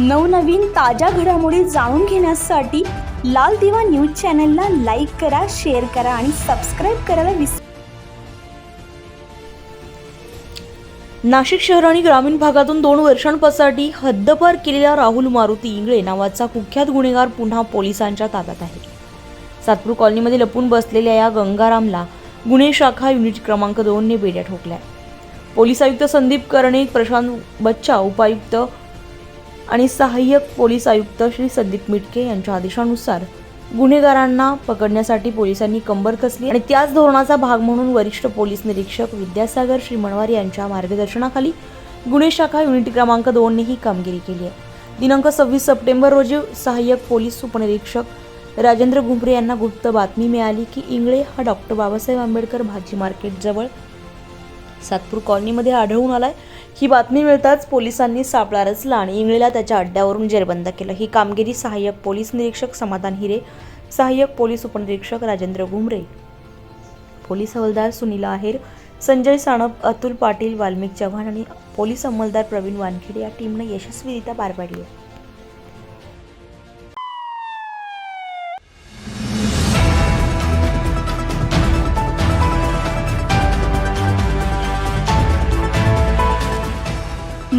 नवनवीन ताज्या घडामोडी जाणून घेण्यासाठी लाल दिवा न्यूज चॅनलला लाईक करा शेअर करा आणि सबस्क्राईब करायला विसरू नाशिक शहर आणि ग्रामीण भागातून दोन वर्षांपासाठी हद्दपार केलेला राहुल मारुती इंगळे नावाचा कुख्यात गुन्हेगार पुन्हा पोलिसांच्या ताब्यात आहे. सातपूर कॉलनीमध्ये लपून बसलेल्या या गंगारामला गुन्हे शाखा युनिट क्रमांक दोनने बेड्या ठोकल्या. पोलीस आयुक्त संदीप कर्णे प्रशांत बच्चा उपायुक्त आणि सहाय्यक पोलीस आयुक्त श्री संदीप मिटके यांच्या आदेशानुसार गुन्हेगारांना पकडण्यासाठी पोलिसांनी कंबर कसली आणि त्याच धोरणाचा भाग म्हणून वरिष्ठ पोलीस निरीक्षक विद्यासागर श्रीमणवार यांच्या मार्गदर्शनाखाली गुन्हे शाखा युनिट क्रमांक दोनने ही कामगिरी केली आहे. दिनांक सव्वीस सप्टेंबर रोजी सहाय्यक पोलीस उपनिरीक्षक राजेंद्र घुमरे यांना गुप्त बातमी मिळाली की इंगळे हा डॉक्टर बाबासाहेब आंबेडकर भाजी मार्केटजवळ सातपूर कॉलनीमध्ये आढळून आलाय. ही बातमी मिळताच पोलिसांनी सापळा रचला आणि इंगळेला त्याच्या अड्ड्यावरून जेरबंद केलं. ही कामगिरी सहाय्यक पोलीस निरीक्षक समाधान हिरे सहाय्यक पोलीस उपनिरीक्षक राजेंद्र घुमरे पोलीस हवालदार सुनील आहेर संजय साणप अतुल पाटील वाल्मिक चव्हाण आणि पोलीस अंमलदार प्रवीण वानखेडे या टीमनं यशस्वीरित्या पार पाडली